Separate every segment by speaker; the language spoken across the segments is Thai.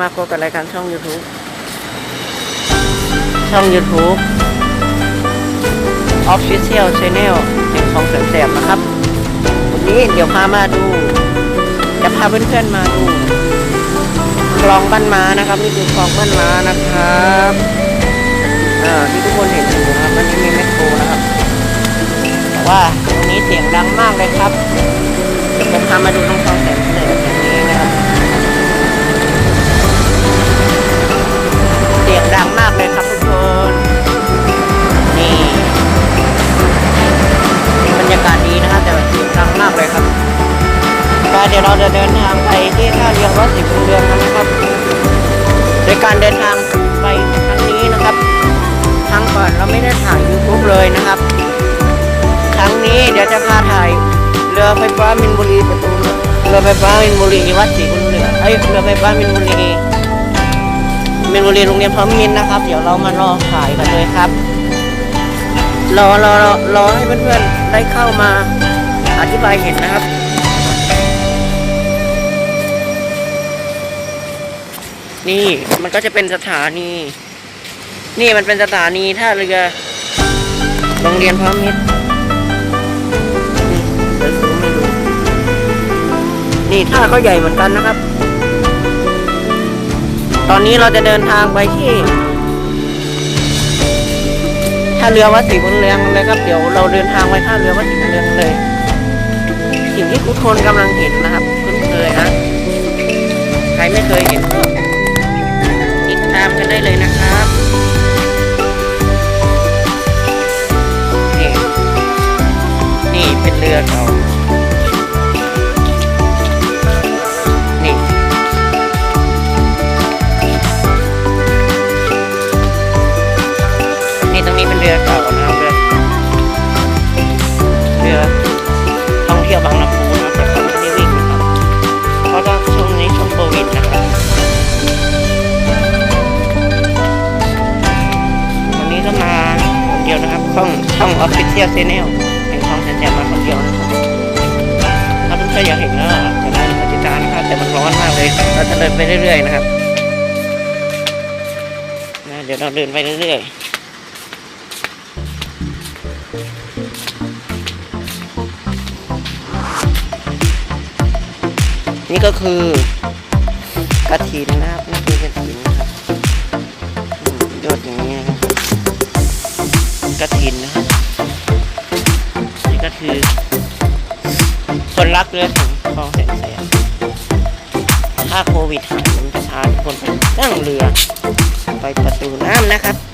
Speaker 1: มาพบกับรายการช่อง YouTube ช่อง YouTube Official Channel แห่งของแสนแสบนะครับ วันนี้เดี๋ยวพามาดู จะพาเพื่อนๆมาดูคลองบ้านม้านะครับ นี่คือคลองบ้านม้านะครับอ่าที่ทุกคนเห็นอยู่นะครับมันนี้มีแมคโครนะครับ แต่ว่าตรงนี้เสียงดังมากเลยครับเดี๋ยวผมพามาดูตรงคลองแสนแสบ เดี๋ยวเราจะเดินทางไปที่ท่าเรือวัดสิบเรือนนะครับ โดยการเดินทางไปครั้งนี้นะครับครั้งก่อนเราไม่ได้ถ่ายยูทูบเลยนะครับ ครั้งนี้เดี๋ยวจะพาถ่ายเรือไฟฟ้ามินบุรีประตูเรือไฟฟ้ามินบุรีวัดศรีบุญเรือนเอ้ยเรือไฟฟ้ามินบุรีเมนบุรีโรงเรียนพร้อมมินนะครับ เดี๋ยวเรามารอขายกันเลยครับรอรอรอรอให้เพื่อนๆได้เข้ามาอธิบายเห็นนะครับ นี่มันก็จะเป็นสถานี นี่มันเป็นสถานีท่าเรือโรงเรียนพร้อมมิตรนี่เดี๋ยวซูมให้ดูนี่ท่าก็ใหญ่เหมือนกันนะครับ ตอนนี้เราจะเดินทางไปที่ท่าเรือวัดศรีบุญเรืองเลยครับ เดี๋ยวเราเดินทางไปท่าเรือวัดศรีบุญเรืองเลย สิ่งที่ทุกคนกำลังเห็นนะครับ คุ้นเคยนะ ใครไม่เคยเห็นก็ กันได้เลยนะครับนี่นี่เป็นเรือเก่า องออฟฟิเชียลเซนเนลแห่งช่องแสนแสบมาคนเดียวนะครับถ้าเพื่อนๆอยากเห็นก็จะได้กดติดตามนะครับแต่มันร้อนมากเลยเราจะเดินไปเรื่อยๆนะครับนะเดี๋ยวเราเดินไปเรื่อยๆนี่ก็คือกระถินนะครับนี่คือกระถินนะครับยอดอย่างนี้นะครับ กระถินนะครับนี่ก็คือ คนรักเรือถึงคลองแสนแสบถ้าโควิดหายผมจะพาทุกคนไปนั่งเรือ ไปประตูน้ำนะครับ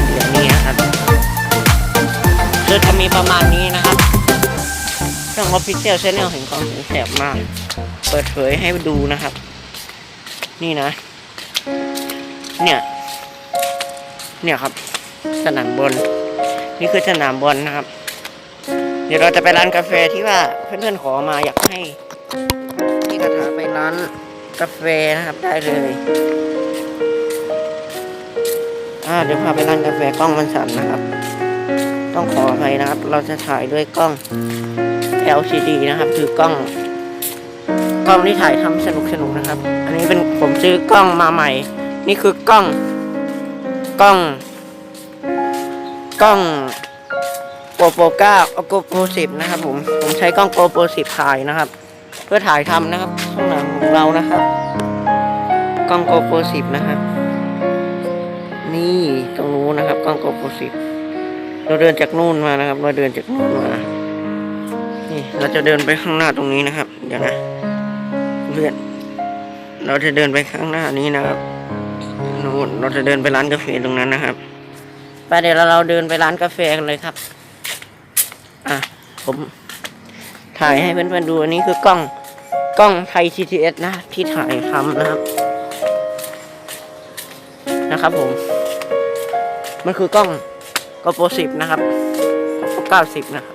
Speaker 1: งที่ท่าเรือนี้ครับคือจะมีประมาณนี้นะครับช่องออฟฟิเชียลชแนลแห่งความสงแสบมาก เปิดเผยให้ดูนะครับ นี่นะ เนี่ย เนี่ยครับ สนามบอลนี่คือสนามบอลนะครับ เดี๋ยวเราจะไปร้านกาแฟที่ว่าเพื่อนๆขอมาอยากให้ที่กระถาไปร้านกาแฟนะครับได้เลย อ่าเดี๋ยวพาไปร้านกาแฟกล้องมันสั่นนะครับ ต้องขออภัยนะครับ เราจะถ่ายด้วยกล้อง LCD นะครับ คือกล้อง กล้องที่ถ่ายทำสนุกสนุกๆนะครับ อันนี้เป็นผมซื้อกล้องมาใหม่ นี่คือกล้อง กล้อง กล้องโกโปรเก้าโกโปรสิบนะครับ ผม ผมใช้กล้องโกโปรสิบถ่ายนะครับ เพื่อถ่ายทำนะครับข้างหลังของเรานะครับ กล้องโกโปรสิบนะครับ กล้องโกโปรสิบเราเดินจากนู่นมานะครับ เราเดินจากนู่นมานี่เราจะเดินไปข้างหน้าตรงนี้นะครับ เดี๋ยวนะเลื่อนเราจะเดินไปข้างหน้านี้นะครับนู่นเราจะเดินไปร้านกาแฟตรงนั้นนะครับไปเดี๋ยวเราเดินไปร้านกาแฟกันเลยครับ อะผมถ่ายให้เพื่อนๆดูอันนี้คือกล้องกล้องไทย TTS นะ ที่ถ่ายทำนะครับ นะครับผม มันคือกล้องกโปรสิบนะครับกเก้าสิบนะครับ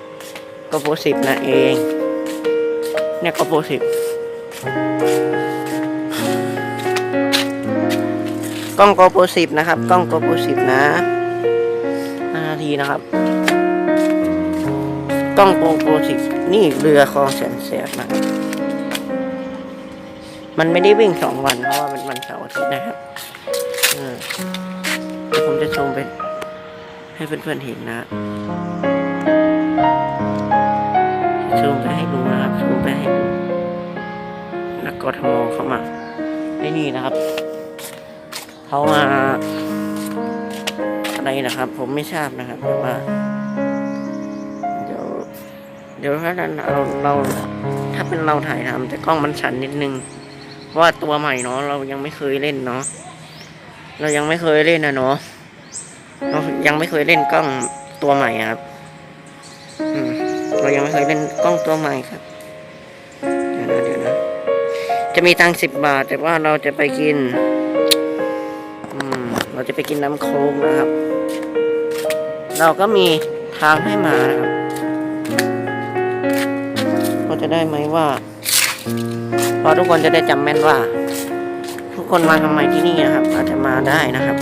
Speaker 1: กโปรสิบนะเอง เนี่ยกโปรสิบกล้องโกโปรสิบนะครับ กล้องโกโปรสิบนะนาทีนะครับ กล้องโกโปรสิบนี่เรือคลองแสนแสบนะมันไม่ได้วิ่งสองวันเพราะว่ามันวันเสาร์อาทิตย์นะครับเออเดี๋ยวผมจะชมไป ให้เพื่อนๆเห็นนะซูมไปให้ดูนะครับซูมไปให้ดูนักกทมเข้ามาไอ้นี่นะครับเขามาอะไรนะครับ ผมไม่ทราบนะครับแต่ว่าเดี๋ยว เดี๋ยวถ้าเราเราถ้าเป็นเราถ่ายทำแต่กล้องมันสั่นนิดนึงเพราะว่าตัวใหม่เนาะเรายังไม่เคยเล่นเนาะเรายังไม่เคยเล่นนะเนาะ ยังไม่เคยเล่นกล้องตัวใหม่ครับเรายังไม่เคยเล่นกล้องตัวใหม่ครับ เดี๋ยวนะเดี๋ยวนะ จะมีตังสิบบาท แต่ว่าเราจะไปกิน อืม เราจะไปกินน้ำโค้กนะครับ เราก็มีทางให้มานะครับก็จะได้ไหมว่าพราะทุกคนจะได้จำแม่นว่า ทุกคนมาทำไมที่นี่นะครับ อาจจะมาได้นะครับ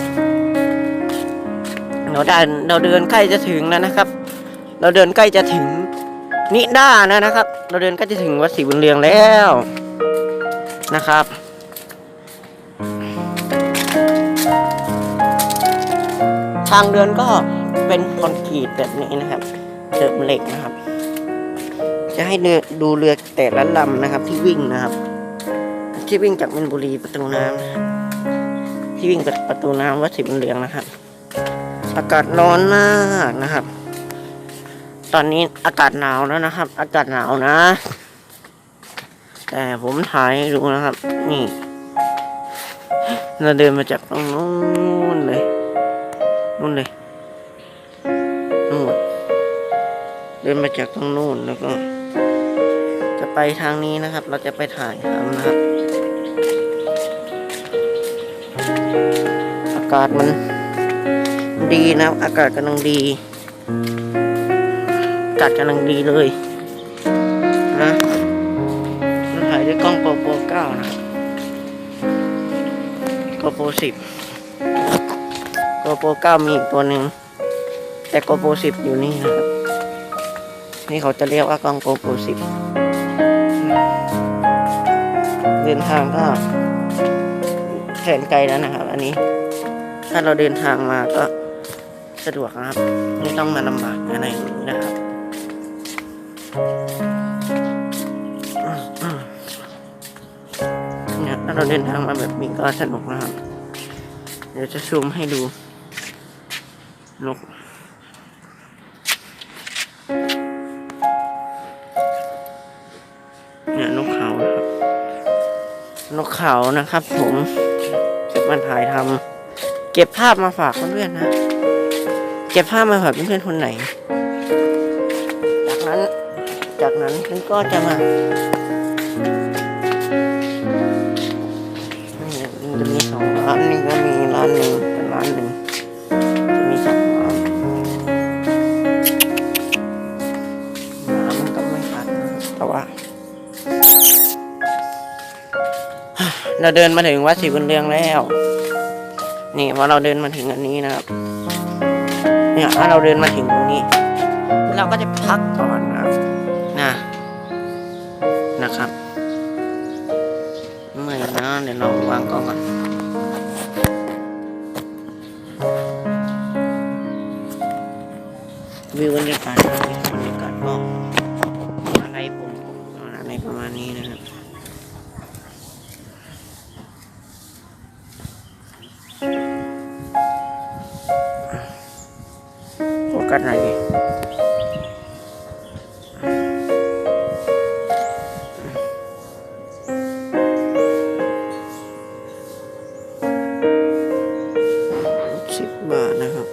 Speaker 1: เราได้เราเดินใกล้จะถึงแล้วนะครับ เราเดินใกล้จะถึงนิด้าแล้วนะครับ เราเดินใกล้จะถึงวัดศรีบุญเรืองแล้วนะครับทางเดินก็เป็นคอนกรีตแบบนี้นะครับเติมเหล็กนะครับ จะให้ดูเรือแต่ละลำนะครับ ที่วิ่งนะครับ ที่วิ่งจากมินบุรีประตูน้ำนะที่วิ่งจากประตูน้ำวัดศรีบุญเรืองนะครับ อากาศร้อนมากนะครับ ตอนนี้อากาศหนาวแล้วนะครับ อากาศหนาวนะ แต่ผมถ่ายให้ดูนะครับ นี่ เราเดินมาจากตรงนู้นเลยนู่นเลยนู่นเดินมาจากตรงนู้นแล้วก็ จะไปทางนี้นะครับ เราจะไปถ่ายทำนะครับ อากาศมัน ดีนะอากาศกำลังดี อากาศกำลังดีเลยนะถ่ายด้วยกล้องโปรโปรเก้านะโกโปรสิบโกโปรเก้ามีอีกตัวหนึ่งแต่โกโปรสิบอยู่นี่นะครับ นี่เขาจะเรียกว่ากล้องโกโปรสิบเดินทางก็แสนไกลแล้วนะครับ อันนี้ ถ้าเราเดินทางมาก็ สะดวกนะครับ ไม่ต้องมาลำบากอะไรอย่างนี้นะครับเนี่ยถ้าเราเดินทางมาแบบนี้ก็สนุกนะครับ เดี๋ยวจะซูมให้ดูนกเนี่ยนกเขานะครับนกเขานะครับผมเก็บมาถ่ายทำเก็บภาพมาฝากเพื่อนๆนะ เก็บภาพมาฝากเพื่อนๆคนไหน จากนั้น จากนั้นฉันก็จะมานี่มันจะมีสองร้านนี่ก็มีร้านหนึ่งกับร้านหนึ่งจะมีสองร้านน้ำมันก็ไม่พัดแต่ว่าเราเดินมาถึงวัดศรีบุญเรืองแล้ว นี่พอเราเดินมาถึงอันนี้นะครับ เนี่ยถ้าเราเดินมาถึงตรงนี้ เราก็จะพักก่อนนะนะนะครับเมื่อยนะเดี๋ยวเราวางกล้องก่อนวิวบรรยากาศบรรยากาศก็อะไรผมอะไรประมาณนี้นะครับ กัสหน่อยดิสิบบาทนะครับ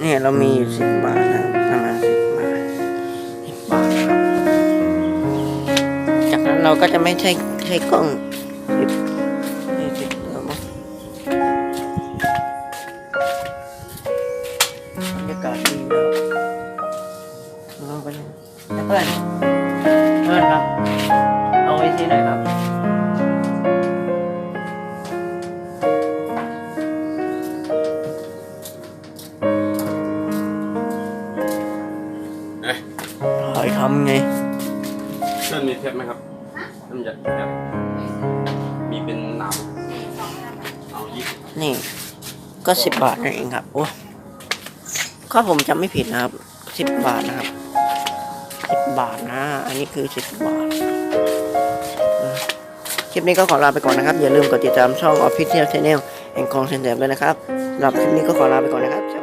Speaker 1: เนี่ยเรามีอยู่สิบบาทนะประมาณสิบบาทสิบบาทครับ จากนั้นเราก็จะไม่ใช้ใช้กล้อง ก็
Speaker 2: สิบ
Speaker 1: บาทนั่นเองครับโอ้ข้าผมจำไม่ผิดนะครับสิบบาทนะครับสิบบาทนะ อันนี้คือสิบบาทคลิปนี้ก็ขอลาไปก่อนนะครับ อย่าลืมกดติดตามช่อง Official Channel แห่งคองเซนเดอร์ด้วยนะครับสำหรับคลิปนี้ก็ขอลาไปก่อนนะครับ